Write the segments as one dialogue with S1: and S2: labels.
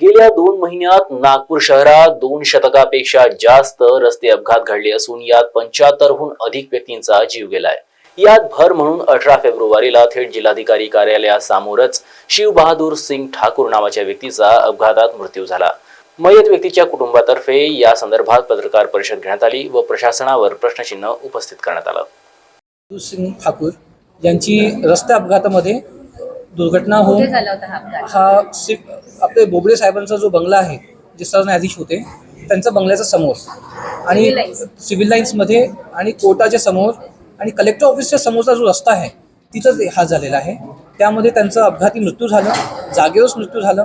S1: गेल्या दोन महिन्यात नागपूर शहरात दोन शतकापेक्षा जास्त रस्ते अपघात घडले असून यात पंच्याहत्तरहून अधिक व्यक्तींचा जीव गेलाय. यात भर म्हणून अठरा फेब्रुवारीला थेट जिल्हाधिकारी कार्यालयासमोरच शिव बहादूर सिंग ठाकूर नावाच्या व्यक्तीचा अपघातात मृत्यू झाला. मयत व्यक्तीच्या कुटुंबातर्फे या संदर्भात पत्रकार परिषद घेण्यात आली व प्रशासनावर प्रश्नचिन्ह उपस्थित करण्यात आलं.
S2: सिंग ठाकूर यांची रस्ते अपघातामध्ये दुर्घटना होऊन
S3: कुठे झाला होता हा अपघात?
S2: हा सि आपले बोबडे साहेबांचा जो बंगला आहे जे सरन्यायाधीश होते त्यांचा बंगल्याच्या समोर. आणि
S3: Civil lines.
S2: सिव्हिल लाईन्समध्ये आणि कोर्टाच्या समोर आणि कलेक्टर ऑफिसच्या समोरचा जो रस्ता आहे तिथंच हा झालेला आहे. त्यामध्ये त्यांचा अपघाती मृत्यू झाला जागेवरच मृत्यू झाला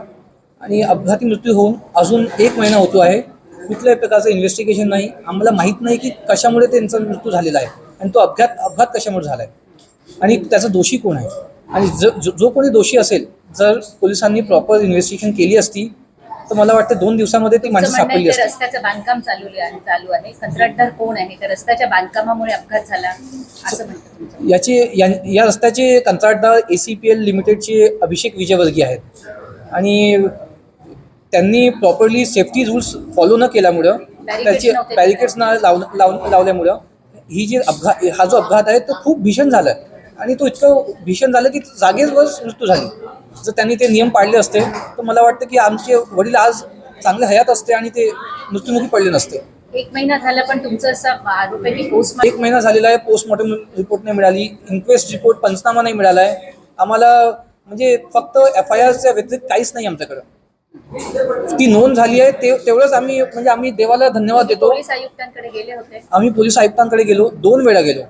S2: आणि अपघाती मृत्यू होऊन अजून एक महिना होतो आहे. कुठल्याही प्रकारचं इन्व्हेस्टिगेशन नाही. आम्हाला माहीत नाही की कशामुळे त्यांचा मृत्यू झालेला आहे आणि तो अपघात अपघात कशामुळे झाला आहे आणि त्याचा दोषी कोण आहे? आणि ज जो जो कोणी दोषी असेल जर पोलिसांनी प्रॉपर इन्व्हेस्टिगेशन केली असती तर मला वाटतं दोन दिवसामध्ये ती माणसं सापडली असती.
S3: रस्त्याचं बांधकाम चालू आहे चालू आहे. कंत्राटदार कोण आहे? तर रस्त्याच्या बांधकामामुळे अपघात झाला असं
S2: याचे या या रस्त्याचे कंत्राटदार ए सी पी एल लिमिटेडचे अभिषेक विजयवर्गीय आहेत. आणि त्यांनी प्रॉपरली सेफ्टी रूल्स फॉलो न केल्यामुळं त्याचे बॅरिकेड्स न लाव लाव लावल्यामुळं ही जी अपघात हा जो अपघात आहे तो खूप भीषण झाला आहे आणि तो इतकं भीषण झालं की जागेवर मृत्यू झाली. जर त्यांनी ते नियम पाळले असते तर मला वाटतं की आमचे वडील आज चांगले हयात असते आणि ते मृत्युमुखी पडले नसते.
S3: एक महिना झाला पण तुमचं असं आरोप आहे की पोस्ट
S2: एक महिना झालेला आहे पोस्टमॉर्टम रिपोर्ट नाही मिळाली इन्क्वेस्ट रिपोर्ट पंचनामा नाही मिळाला आहे आम्हाला म्हणजे फक्त एफ आय आरच्या व्यतिरिक्त काहीच नाही आमच्याकडं. ती नोंद झाली आहे ते तेवढंच आम्ही म्हणजे आम्ही देवाला धन्यवाद देतो.
S3: पोलीस आयुक्तांकडे गेले होते.
S2: आम्ही पोलीस आयुक्तांकडे गेलो दोन वेळा गेलो.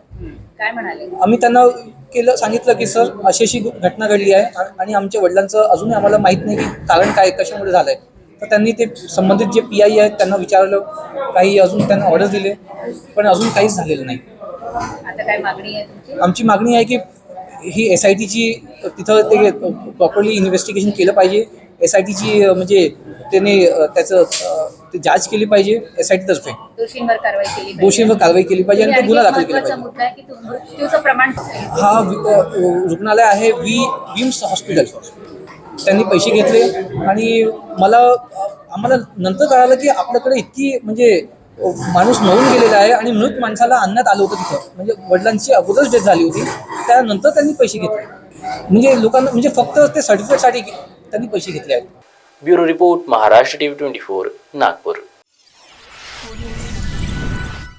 S3: काय म्हणाले?
S2: आम्ही त्यांना केलं सांगितलं की सर अशी अशी घटना घडली आहे आणि आमच्या वडिलांचं अजूनही आम्हाला माहीत नाही की कारण काय कशामुळे झालं आहे तर त्यांनी ते संबंधित जे पी आय आहेत त्यांना विचारलं. काही अजून त्यांना ऑर्डर दिले पण अजून काहीच झालेलं नाही.
S3: आता काय मागणी आहे तुमची?
S2: आमची मागणी आहे की ही एस आय टीची तिथं ते प्रॉपरली इन्व्हेस्टिगेशन केलं पाहिजे. एस आय टीची म्हणजे त्याने त्याचं ते जांच केली पाहिजे आय तर्फे.
S3: दोषींवर कारवाई केली पाहिजे.
S2: दोषींवर कारवाई केली पाहिजे आणि तो गुन्हा
S3: एक
S2: दाखल केला
S3: महत्त्वाचा
S2: पाहिजे.
S3: मुद्दा आहे की तुम- मृत्यूचं प्रमाण
S2: हा वि- अ, रुग्णालय आहे वी विम्स हॉस्पिटल. त्यांनी पैसे घेतले आणि मला आम्हाला नंतर कळालं की आपल्याकडे इतकी म्हणजे अ, माणूस मरून गेलेला आहे आणि मृत माणसाला आणण्यात आलं होतं तिथं. म्हणजे वडिलांची अगोदरच डेथ झाली होती. त्यानंतर त्यांनी पैसे घेतले. म्हणजे लोकांना म्हणजे फक्त ते सर्टिफिकेटसाठी त्यांनी पैसे घेतले आहेत.
S1: bureau report Maharashtra TV twenty four Nagpur